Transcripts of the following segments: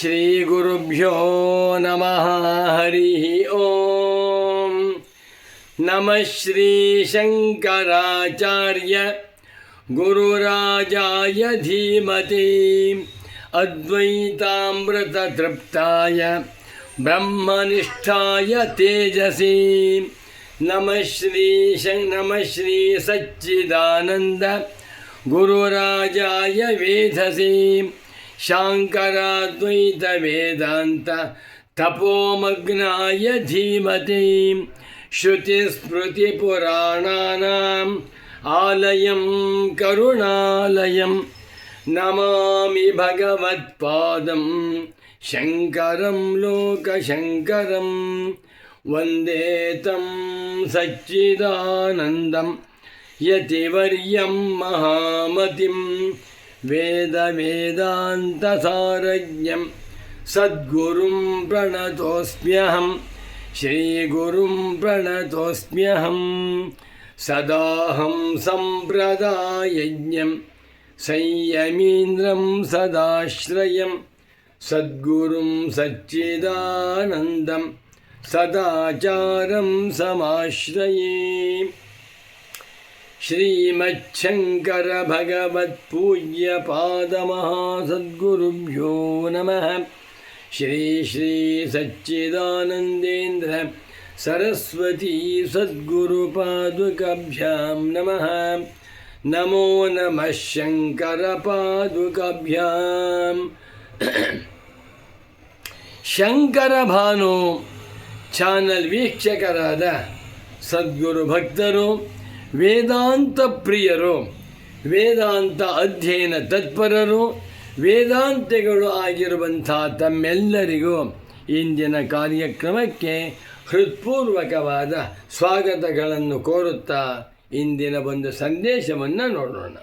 श्रीगुरुभ्यो नमः, हरिः ॐ नमः श्रीशङ्कराचार्य गुरुराजाय धीमति, अद्वैतामृततृप्ताय ब्रह्मनिष्ठाय तेजसि। नमः श्रीशं, नमः श्रीसच्चिदानन्द गुरुराजाय वेधसि। शाङ्कराद्वैतवेदान्त तपोमग्नाय धीमति श्रुतिस्मृतिपुराणानाम् आलयं करुणालयं नमामि भगवत्पादं शङ्करं लोकशङ्करं वन्दे तं सच्चिदानन्दं यतिवर्यं महामतिं वेदवेदान्तसारज्ञं सद्गुरुं प्रणतोऽस्म्यहं श्रीगुरुं प्रणतोऽस्म्यहं सदाहं सम्प्रदायज्ञं संयमीन्द्रं सदाश्रयं सद्गुरुं सच्चिदानन्दं सदाचारं समाश्रये श्रीमच्छङ्करभगवत्पूज्यपादमहासद्गुरुभ्यो नमः श्री श्री सच्चिदानन्देन्द्र सरस्वती सद्गुरुपादुकाभ्यां नमः नमो नमः शङ्करपादुकाभ्याम् ಶಂಕರ ಭಾನು ಚಾನಲ್ ವೀಕ್ಷಕರಾದ ಸದ್ಗುರು ಭಕ್ತರು ವೇದಾಂತ ಪ್ರಿಯರು, ವೇದಾಂತ ಅಧ್ಯಯನ ತತ್ಪರರು ವೇದಾಂತಗಳು ಆಗಿರುವಂಥ ತಮ್ಮೆಲ್ಲರಿಗೂ ಇಂದಿನ ಕಾರ್ಯಕ್ರಮಕ್ಕೆ ಹೃತ್ಪೂರ್ವಕವಾದ ಸ್ವಾಗತಗಳನ್ನು ಕೋರುತ್ತಾ ಇಂದಿನ ಒಂದು ಸಂದೇಶವನ್ನು ನೋಡೋಣ.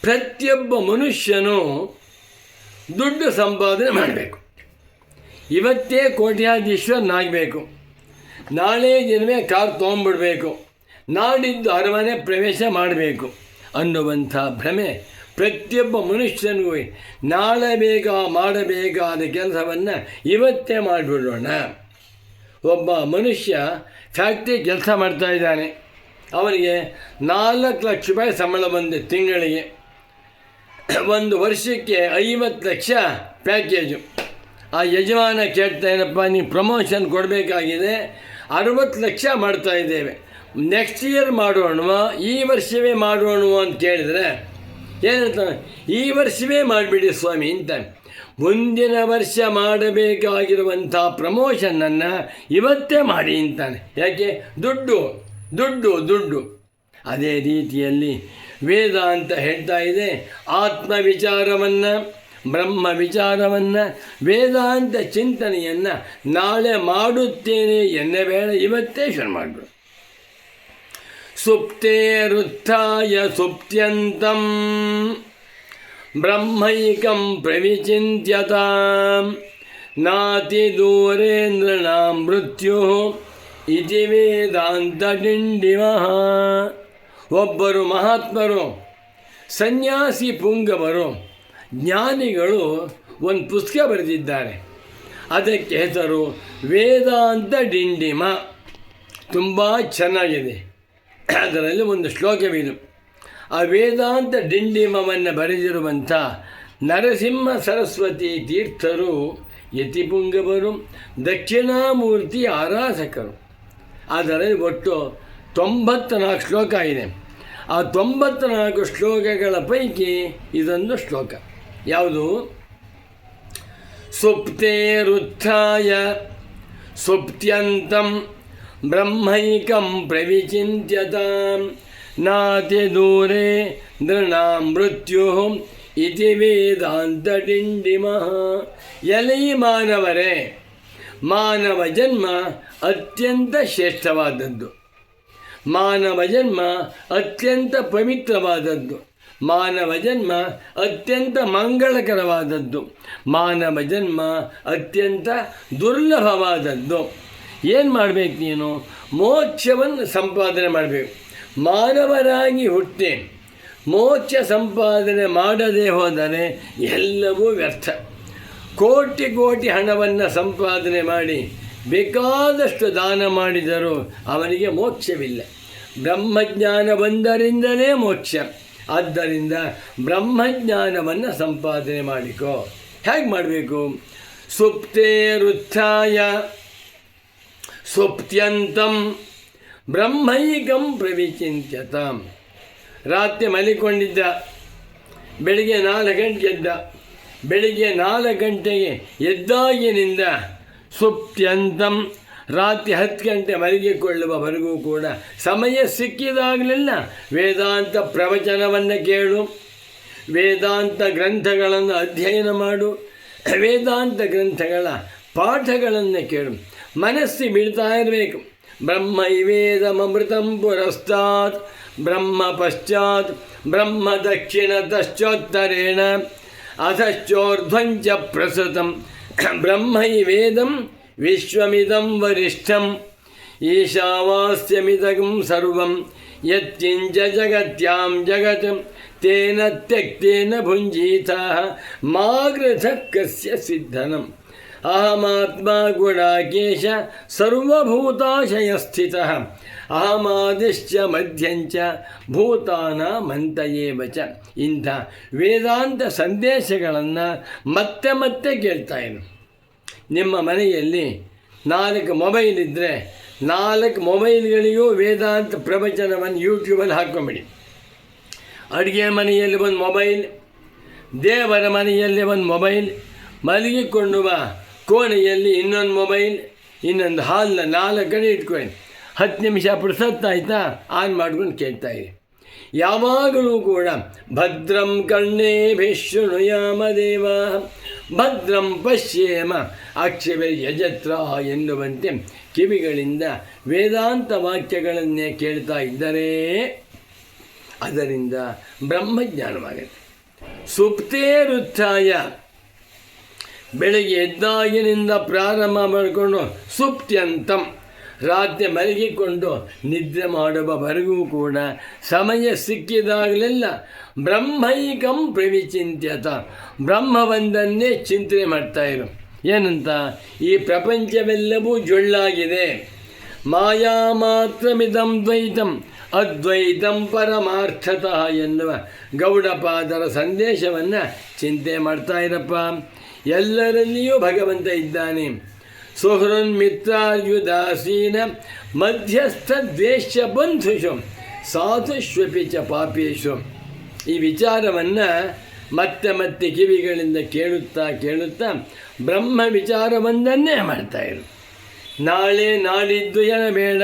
ಪ್ರತಿಯೊಬ್ಬ ಮನುಷ್ಯನು ದುಡ್ಡು ಸಂಪಾದನೆ ಮಾಡಬೇಕು. ಇವತ್ತೇ ಕೋಟ್ಯಾಧೀಶ್ವರನಾಗಬೇಕು. ನಾಳೆ ದಿನವೇ ಕಾರ್ ತೊಗೊಂಡ್ಬಿಡ್ಬೇಕು. ನಾಡಿದ್ದು ಅರಮನೆ ಪ್ರವೇಶ ಮಾಡಬೇಕು. ಅನ್ನುವಂಥ ಭ್ರಮೆ ಪ್ರತಿಯೊಬ್ಬ ಮನುಷ್ಯನಿಗೂ ನಾಳೆ ಬೇಗ ಮಾಡಬೇಕಾದ ಕೆಲಸವನ್ನು ಇವತ್ತೇ ಮಾಡಿಬಿಡೋಣ. ಒಬ್ಬ ಮನುಷ್ಯ ಫ್ಯಾಕ್ಟ್ರಿ ಕೆಲಸ ಮಾಡ್ತಾ ಇದ್ದಾನೆ. ಅವನಿಗೆ ನಾಲ್ಕು ಲಕ್ಷ ರೂಪಾಯಿ ಸಂಬಳ ಬಂದಿದೆ ತಿಂಗಳಿಗೆ. ಒಂದು ವರ್ಷಕ್ಕೆ ಐವತ್ತು ಲಕ್ಷ ಪ್ಯಾಕೇಜು. ಆ ಯಜಮಾನ ಕೇಳ್ತಾ ಏನಪ್ಪ ನೀವು ಪ್ರಮೋಷನ್ ಕೊಡಬೇಕಾಗಿದೆ. ಅರವತ್ತು ಲಕ್ಷ ಮಾಡ್ತಾ ಇದ್ದೇವೆ. ನೆಕ್ಸ್ಟ್ ಇಯರ್ ಮಾಡೋಣ ಈ ವರ್ಷವೇ ಮಾಡೋಣ ಅಂತ ಕೇಳಿದರೆ ಏನಂತಾನೆ ಈ ವರ್ಷವೇ ಮಾಡಿಬಿಡಿ ಸ್ವಾಮಿ ಅಂತ. ಮುಂದಿನ ವರ್ಷ ಮಾಡಬೇಕಾಗಿರುವಂಥ ಪ್ರಮೋಷನನ್ನು ಇವತ್ತೇ ಮಾಡಿ ಅಂತಾನೆ. ಯಾಕೆ? ದುಡ್ಡು ದುಡ್ಡು ದುಡ್ಡು. ಅದೇ ರೀತಿಯಲ್ಲಿ ವೇದ ಅಂತ ಹೇಳ್ತಾ ಇದೆ ಆತ್ಮ ವಿಚಾರವನ್ನು ಬ್ರಹ್ಮ ವಿಚಾರವನ್ನು ವೇದಾಂತ ಚಿಂತನೆಯನ್ನು ನಾಳೆ ಮಾಡುತ್ತೇನೆ ಎನ್ನಬೇಡ ಇವತ್ತೇ ಶುರು ಮಾಡಿಬಿಡು. ಸುಪ್ತೇರುತ್ಥಾಯ ಸುಪ್ತ್ಯಂತಂ ಬ್ರಹ್ಮೈಕಂ ಪ್ರವಿಚಿತ್ಯತಾಂ ನಾತಿ ದೂರೇಂದ್ರನಾಂ ಮೃತ್ಯು ಇತಿ ವೇದಾಂತ ಡಿಂಡಿಮಃ ಒಬ್ಬರು ಮಹಾತ್ಮರು, ಸನ್ಯಾಸಿ ಪುಂಗವರು, ಜ್ಞಾನಿಗಳು ಒಂದು ಪುಸ್ತಕ ಬರೆದಿದ್ದಾರೆ. ಅದಕ್ಕೆ ಹೆಸರು ವೇದಾಂತ ಡಿಂಡಿಮ ತುಂಬ ಚೆನ್ನಾಗಿದೆ. ಅದರಲ್ಲಿ ಒಂದು ಶ್ಲೋಕವಿದು. ಆ ವೇದಾಂತ ಡಿಂಡಿಮವನ್ನು ಬರೆದಿರುವಂಥ ನರಸಿಂಹ ಸರಸ್ವತಿ ತೀರ್ಥರು ಯತಿಪುಂಗವರು, ದಕ್ಷಿಣಾಮೂರ್ತಿ ಆರಾಧಕರು. ಅದರಲ್ಲಿ ಒಟ್ಟು ತೊಂಬತ್ತ ನಾಲ್ಕು ಶ್ಲೋಕ ಇದೆ. ಆ ತೊಂಬತ್ತ ನಾಲ್ಕು ಶ್ಲೋಕಗಳ ಪೈಕಿ ಇದೊಂದು ಶ್ಲೋಕ. ಯಾವುದು? ಸುಪ್ತೇರುತ್ಥಾಯ ಸುಪ್ತ್ಯಂತಂ ಬ್ರಹ್ಮೈಕಂ ಪ್ರವಿಚಿಂತ್ಯತಾಂ. ನಾತಿ ದೂರೇ ನೃಣ ಮೃತ್ಯು ಇತಿ ವೇದಾಂತ ಡಿಂಡಿಮಃ. ಎಲೈ ಮಾನವರೇ, ಮಾನವ ಜನ್ಮ ಅತ್ಯಂತ ಶ್ರೇಷ್ಠವಾದದ್ದು. ಮಾನವ ಜನ್ಮ ಅತ್ಯಂತ ಪವಿತ್ರವಾದದ್ದು. ಮಾನವ ಜನ್ಮ ಅತ್ಯಂತ ಮಂಗಳಕರವಾದದ್ದು. ಮಾನವ ಜನ್ಮ ಅತ್ಯಂತ ದುರ್ಲಭವಾದದ್ದು. ಏನು ಮಾಡಬೇಕು ನೀನು? ಮೋಕ್ಷವನ್ನು ಸಂಪಾದನೆ ಮಾಡಬೇಕು. ಮಾನವರಾಗಿ ಹುಟ್ಟೆ. ಮೋಕ್ಷ ಸಂಪಾದನೆ ಮಾಡದೇ ಹೋದರೆ ಎಲ್ಲವೂ ವ್ಯರ್ಥ. ಕೋಟಿ ಕೋಟಿ ಹಣವನ್ನು ಸಂಪಾದನೆ ಮಾಡಿ ಬೇಕಾದಷ್ಟು ದಾನ ಮಾಡಿದರೂ ಅವನಿಗೆ ಮೋಕ್ಷವಿಲ್ಲ. ಬ್ರಹ್ಮಜ್ಞಾನ ಬಂದರಿಂದಲೇ ಮೋಕ್ಷ. ಆದ್ದರಿಂದ ಬ್ರಹ್ಮಜ್ಞಾನವನ್ನು ಸಂಪಾದನೆ ಮಾಡಿಕೋ. ಹೇಗೆ ಮಾಡಬೇಕು? ಸುಪ್ತೇರುತ್ಥಾಯ ಸುಪ್ತ್ಯಂತಂ ಬ್ರಹ್ಮೈಕಂ ಪ್ರವಿಚಿಂತ್ಯತಾಂ. ರಾತ್ರಿ ಮಲಿಕೊಂಡಿದ್ದ, ಬೆಳಿಗ್ಗೆ ನಾಲ್ಕು ಗಂಟೆ ಎದ್ದ, ಬೆಳಿಗ್ಗೆ ನಾಲ್ಕು ಗಂಟೆಗೆ ಎದ್ದಾಗಿನಿಂದ ಸುಪ್ತ್ಯಂತಂ ರಾತ್ರಿ ಹತ್ತು ಗಂಟೆ ಮಲಗಿಕೊಳ್ಳುವವರೆಗೂ ಕೂಡ ಸಮಯ ಸಿಕ್ಕಿದಾಗಲಿಲ್ಲ. ವೇದಾಂತ ಪ್ರವಚನವನ್ನು ಕೇಳು, ವೇದಾಂತ ಗ್ರಂಥಗಳನ್ನು ಅಧ್ಯಯನ ಮಾಡು, ವೇದಾಂತ ಗ್ರಂಥಗಳ പാഠകളെന്ന് കേളും. മനസ്സി വീഴ്ത്തായിരവേക്കും ബ്രഹ്മൈവേദമൃതം പുരസ്താത്. ബ്രഹ്മ പശ്ചാത്. ബ്രഹ്മദക്ഷിണതശ്ചോത്തരേണ അധശ്ചോർധം ച പ്രസൃതം. ബ്രഹ്മൈവേദം വിശ്വമിതം വരിഷ്ഠം. ഈശാവാസ്യമിതകം സർവം. യത്തിഞ്ച ജഗത്യാം ജഗത്. തേന തെക്തേന ഭുഞ്ജീത മാഗ്രഥക്കസ്യ സിദ്ധനം. ಅಹಮಾತ್ಮ ಗುಣಾಕೇಶ ಸರ್ವಭೂತಾಶಯಸ್ಥಿತಃ ಅಹಮಾದಿಶ್ಚ ಮಧ್ಯಂಚ ಭೂತಾನ ಮಂತಯೇವ ಚ ಇಂಥ ವೇದಾಂತ ಸಂದೇಶಗಳನ್ನು ಮತ್ತೆ ಮತ್ತೆ ಕೇಳ್ತಾ ನಿಮ್ಮ ಮನೆಯಲ್ಲಿ ನಾಲ್ಕು ಮೊಬೈಲ್ ಇದ್ದರೆ ನಾಲ್ಕು ಮೊಬೈಲ್ಗಳಿಗೂ ವೇದಾಂತ ಪ್ರವಚನವನ್ನು ಯೂಟ್ಯೂಬಲ್ಲಿ ಹಾಕ್ಕೊಂಬಿಡಿ ಅಡುಗೆ ಮನೆಯಲ್ಲಿ ಒಂದು ಮೊಬೈಲ್, ದೇವರ ಮನೆಯಲ್ಲಿ ಒಂದು ಮೊಬೈಲ್ ಮಲಗಿಕೊಳ್ಳುವ ಕೋಣೆಯಲ್ಲಿ ಇನ್ನೊಂದು ಮೊಬೈಲ್, ಇನ್ನೊಂದು ಹಾಲ್ನ ನಾಲ್ಕು ಕಡೆ ಇಟ್ಕೊಂಡು ಹತ್ತು ನಿಮಿಷ ಆಯ್ತಾ ಆನ್ ಮಾಡ್ಕೊಂಡು ಕೇಳ್ತಾ ಇದೆ ಯಾವಾಗಲೂ ಕೂಡ ಭದ್ರಂ ಕರ್ಣೇಭಿಶೃಣುಯಾಮ ದೇವ. ಭದ್ರಂ ಪಶ್ಯೇಮ ಅಕ್ಷವೇ ಯಜತ್ರ ಎನ್ನುವಂತೆ ಕಿವಿಗಳಿಂದ ವೇದಾಂತ ವಾಕ್ಯಗಳನ್ನೇ ಕೇಳ್ತಾ ಇದ್ದರೆ ಅದರಿಂದ ಬ್ರಹ್ಮಜ್ಞಾನವಾಗುತ್ತೆ. ಸುಪ್ತೇರುತ್ಥಾಯ ಬೆಳಗ್ಗೆ ಎದ್ದಾಗಿನಿಂದ ಪ್ರಾರಂಭ ಮಾಡಿಕೊಂಡು ಸುಪ್ತ್ಯಂತಂ. ರಾತ್ರಿ ಮಲಗಿಕೊಂಡು ನಿದ್ರೆ ಮಾಡುವವರೆಗೂ ಕೂಡ ಸಮಯ ಸಿಕ್ಕಿದಾಗಲೆಲ್ಲ ಬ್ರಹ್ಮೈಕಂ ಪ್ರವಿಚಿಂತ್ಯತ. ಬ್ರಹ್ಮವೊಂದನ್ನೇ ಚಿಂತನೆ ಮಾಡ್ತಾ ಇರು. ಏನಂತ? ಈ ಪ್ರಪಂಚವೆಲ್ಲವೂ ಜೊಳ್ಳಾಗಿದೆ. ಮಾಯಾ ಮಾತ್ರಮಿದಂ ದ್ವೈತಂ. ಅದ್ವೈತಂ ಪರಮಾರ್ಥತಃ ಎನ್ನುವ ಗೌಡಪಾದರ ಸಂದೇಶವನ್ನು ಚಿಂತೆ ಮಾಡ್ತಾ ಇರಪ್ಪ. ಎಲ್ಲರಲ್ಲಿಯೂ ಭಗವಂತ ಇದ್ದಾನೆ. ಸುಹೃನ್ಮಿತ್ರಾರ್ಯುದಾಸೀನ ಮಧ್ಯಸ್ಥ ದ್ವೇಷ ಬಂಧುಷು ಸಾಧುಷ್ವಪಿ ಚ ಪಾಪೇಶು. ಈ ವಿಚಾರವನ್ನು ಮತ್ತೆ ಮತ್ತೆ ಕಿವಿಗಳಿಂದ ಕೇಳುತ್ತಾ ಕೇಳುತ್ತಾ ಬ್ರಹ್ಮ ವಿಚಾರವೊಂದನ್ನೇ ಮಾಡ್ತಾ ಇರು. ನಾಳೆ ನಾಡಿದ್ದು ಏನ ಬೇಡ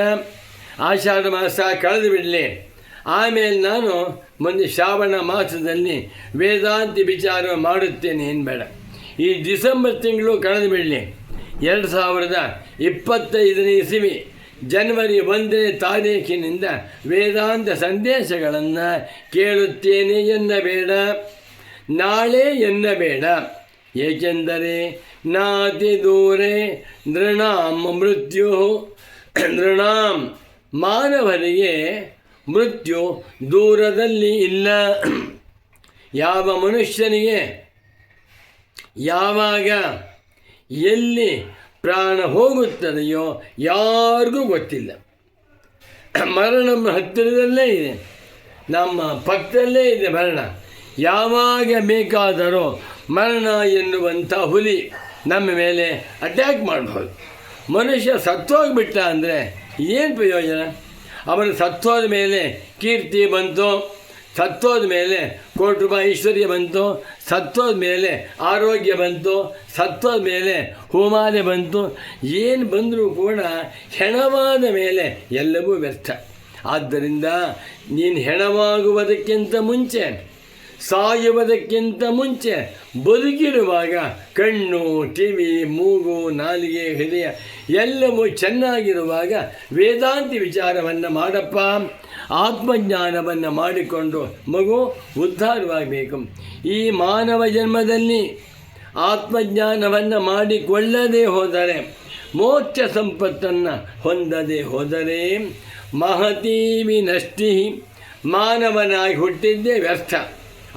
ಆಷಾಢ ಮಾಸ ಕಳೆದು ಬಿಡಲಿ. ಆಮೇಲೆ ನಾನು ಮುಂದೆ ಶ್ರಾವಣ ಮಾಸದಲ್ಲಿ ವೇದಾಂತಿ ವಿಚಾರ ಮಾಡುತ್ತೇನೆ ಏನು ಬೇಡ ಈ ಡಿಸೆಂಬರ್ ತಿಂಗಳು ಕಳೆದು ಬಿಡಲಿ. ಎರಡು ಸಾವಿರದ ಇಪ್ಪತ್ತೈದನೇ ಇಸವಿ, ಜನವರಿ ಒಂದನೇ ತಾರೀಕಿನಿಂದ ವೇದಾಂತ ಸಂದೇಶಗಳನ್ನು ಕೇಳುತ್ತೇನೆ ಎನ್ನಬೇಡ. ನಾಳೆ ಎನ್ನಬೇಡ. ಏಕೆಂದರೆ ನಾತಿ ದೂರೇ ನೃಣಾಂ ಮೃತ್ಯು ನೃಣಾಂ ಮಾನವರಿಗೆ ಮೃತ್ಯು ದೂರದಲ್ಲಿ ಇಲ್ಲ. ಯಾವ ಮನುಷ್ಯನಿಗೆ? ಯಾವಾಗ? ಎಲ್ಲಿ ಪ್ರಾಣ ಹೋಗುತ್ತದೆಯೋ ಯಾರಿಗೂ ಗೊತ್ತಿಲ್ಲ. ಮರಣ ಹತ್ತಿರದಲ್ಲೇ ಇದೆ. ನಮ್ಮ ಪಕ್ಕದಲ್ಲೇ ಇದೆ ಮರಣ. ಯಾವಾಗ ಬೇಕಾದರೂ ಮರಣ ಎನ್ನುವಂಥ ಹುಲಿ ನಮ್ಮ ಮೇಲೆ ಅಟ್ಯಾಕ್ ಮಾಡಬಹುದು ಮನುಷ್ಯ ಸತ್ತೋಗ್ಬಿಟ್ಟ ಅಂದರೆ ಏನು ಪ್ರಯೋಜನ? ಅವನು ಸತ್ತೋದ ಮೇಲೆ ಕೀರ್ತಿ ಬಂತು. ಸತ್ತೋದ ಮೇಲೆ ಕೋಟಿ ರೂಪಾಯಿ ಐಶ್ವರ್ಯ ಬಂತು. ಸತ್ತೋದ ಮೇಲೆ ಆರೋಗ್ಯ ಬಂತು. ಸತ್ತೋದ ಮೇಲೆ ಹೋಮಾಲೆ ಬಂತು. ಏನು ಬಂದರೂ ಕೂಡ ಹೆಣವಾದ ಮೇಲೆ ಎಲ್ಲವೂ ವ್ಯರ್ಥ. ಆದ್ದರಿಂದ ನೀನು ಹೆಣವಾಗುವುದಕ್ಕಿಂತ ಮುಂಚೆ ಸಾಯುವುದಕ್ಕಿಂತ ಮುಂಚೆ ಬದುಕಿರುವಾಗ ಕಣ್ಣು, ಕಿವಿ, ಮೂಗು, ನಾಲಿಗೆ, ಹೃದಯ ಎಲ್ಲವೂ ಚೆನ್ನಾಗಿರುವಾಗ ವೇದಾಂತಿ ವಿಚಾರವನ್ನು ಮಾಡಪ್ಪ. ಆತ್ಮಜ್ಞಾನವನ್ನು ಮಾಡಿಕೊಂಡು ಮಗು ಉದ್ಧಾರವಾಗಬೇಕು. ಈ ಮಾನವ ಜನ್ಮದಲ್ಲಿ ಆತ್ಮಜ್ಞಾನವನ್ನು ಮಾಡಿಕೊಳ್ಳದೆ ಹೋದರೆ ಮೋಕ್ಷ ಸಂಪತ್ತನ್ನು ಹೊಂದದೆ ಹೋದರೆ ಮಹತೀ ವಿನಷ್ಟಿ ಮಾನವನಾಗಿ ಹುಟ್ಟಿದ್ದೇ ವ್ಯರ್ಥ.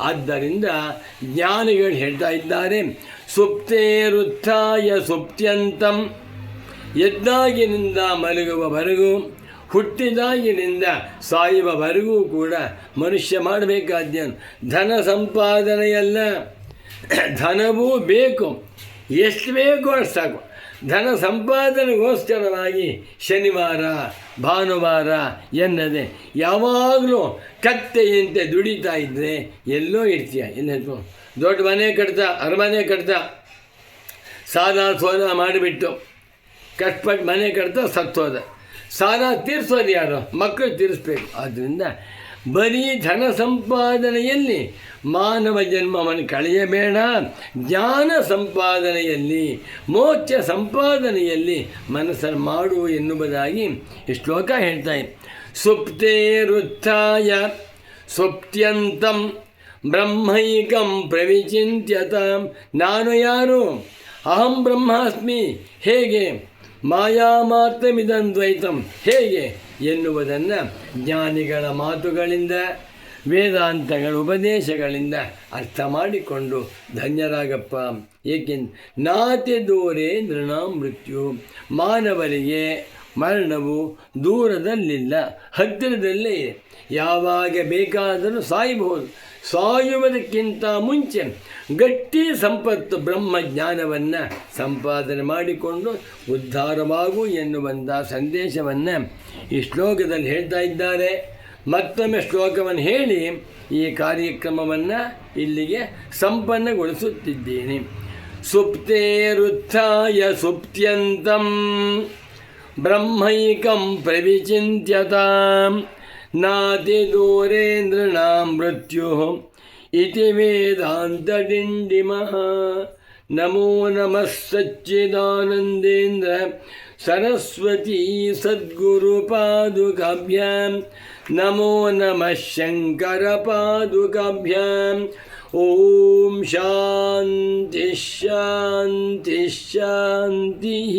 ಆದ್ದರಿಂದ ಜ್ಞಾನಿಗಳು ಹೇಳ್ತಾ ಇದ್ದಾರೆ, ಸುಪ್ತೇರುತ್ಥಾಯ ಸುಪ್ತ್ಯಂತಂ ಎದ್ದಾಗಿನಿಂದ ಮಲಗುವವರೆಗೂ ಹುಟ್ಟಿದಾಗಿನಿಂದ ಸಾಯುವವರೆಗೂ ಕೂಡ ಮನುಷ್ಯ ಮಾಡಬೇಕಾದ್ಯ ಧನ ಸಂಪಾದನೆಯಲ್ಲ. ಧನವೂ ಬೇಕು, ಎಷ್ಟು ಬೇಕೋ ಅಷ್ಟು ಸಾಕು ಧನ ಸಂಪಾದನೆಗೋಸ್ಕರವಾಗಿ ಶನಿವಾರ, ಭಾನುವಾರ ಎನ್ನದೆ ಯಾವಾಗಲೂ ಕತ್ತೆಯಂತೆ ದುಡಿತಾ ಇದ್ದರೆ ಎಲ್ಲೋ ಇರ್ತೀಯ. ಎಲ್ಲೋ ದೊಡ್ಡ ಮನೆ ಕಟ್ತಾ, ಅರಮನೆ ಕಟ್ತಾ, ಸಾಲ ಸೋಲ ಮಾಡಿಬಿಟ್ಟು ಕಷ್ಟಪಟ್ಟು ಮನೆ ಕಟ್ತಾ ಸತ್ತೋದ. ಸಾಲ ತೀರಿಸೋದು ಯಾರು? ಮಕ್ಕಳು ತೀರಿಸ್ಬೇಕು. ಆದ್ದರಿಂದ ಬರೀ ಧನ ಸಂಪಾದನೆಯಲ್ಲಿ ಮಾನವ ಜನ್ಮವನ್ನು ಕಳೆಯಬೇಡ. ಜ್ಞಾನ ಸಂಪಾದನೆಯಲ್ಲಿ, ಮೋಕ್ಷ ಸಂಪಾದನೆಯಲ್ಲಿ ಮನಸ್ಸನ್ನು ಮಾಡು ಎನ್ನುವುದಾಗಿ ಈ ಶ್ಲೋಕ ಹೇಳ್ತಾ ಇದೆ. ಸುಪ್ತೇರುತ್ಥಾಯ ಸುಪ್ತ್ಯಂತಂ ಬ್ರಹ್ಮೈಕಂ ಪ್ರವಿಚಿಂತ್ಯತ. ನಾನು ಯಾರು? ಅಹಂ ಬ್ರಹ್ಮಾಸ್ಮಿ. ಹೇಗೆ? ಮಾಯಾಮಾತ್ರಮಿದಂದ್ವೈತಂ ಹೇಗೆ ಎನ್ನುವುದನ್ನು ಜ್ಞಾನಿಗಳ ಮಾತುಗಳಿಂದ, ವೇದಾಂತಗಳ ಉಪದೇಶಗಳಿಂದ ಅರ್ಥ ಮಾಡಿಕೊಂಡು ಧನ್ಯರಾಗಪ್ಪ. ಏಕೆಂದು ನಾತೆ ದೂರೇ ನೃಣ ಮೃತ್ಯು. ಮಾನವರಿಗೆ ಮರಣವು ದೂರದಲ್ಲಿಲ್ಲ, ಹತ್ತಿರದಲ್ಲೇ ಯಾವಾಗ ಬೇಕಾದರೂ ಸಾಯಬಹುದು. ಸಾಯುವುದಕ್ಕಿಂತ ಮುಂಚೆ ಗಟ್ಟಿ ಸಂಪತ್ತು ಬ್ರಹ್ಮ ಜ್ಞಾನವನ್ನು ಸಂಪಾದನೆ ಮಾಡಿಕೊಂಡು ಉದ್ಧಾರವಾಗು ಎನ್ನುವಂಥ ಸಂದೇಶವನ್ನು ಈ ಶ್ಲೋಕದಲ್ಲಿ ಹೇಳ್ತಾ ಇದ್ದಾರೆ. ಮತ್ತೊಮ್ಮೆ ಶ್ಲೋಕವನ್ನು ಹೇಳಿ ಈ ಕಾರ್ಯಕ್ರಮವನ್ನು ಇಲ್ಲಿಗೆ ಸಂಪನ್ನಗೊಳಿಸುತ್ತಿದ್ದೇನೆ. ಸುಪ್ತೇರುತ್ಥಾಯ ಸುಪ್ತ್ಯಂತಂ ಬ್ರಹ್ಮೈಕಂ ಪ್ರವಿಚಿಂತ್ಯತಾಂ नाति दूरेन्द्रणां मृत्युः इति वेदान्तडिण्डिमः नमो नम सच्चिदानंदेन्द्र सरस्वती सद्गुरुपादुकाभ्यां नमो नमः शङ्करपादुकाभ्याम् ॐ शान्तिः शान्तिः।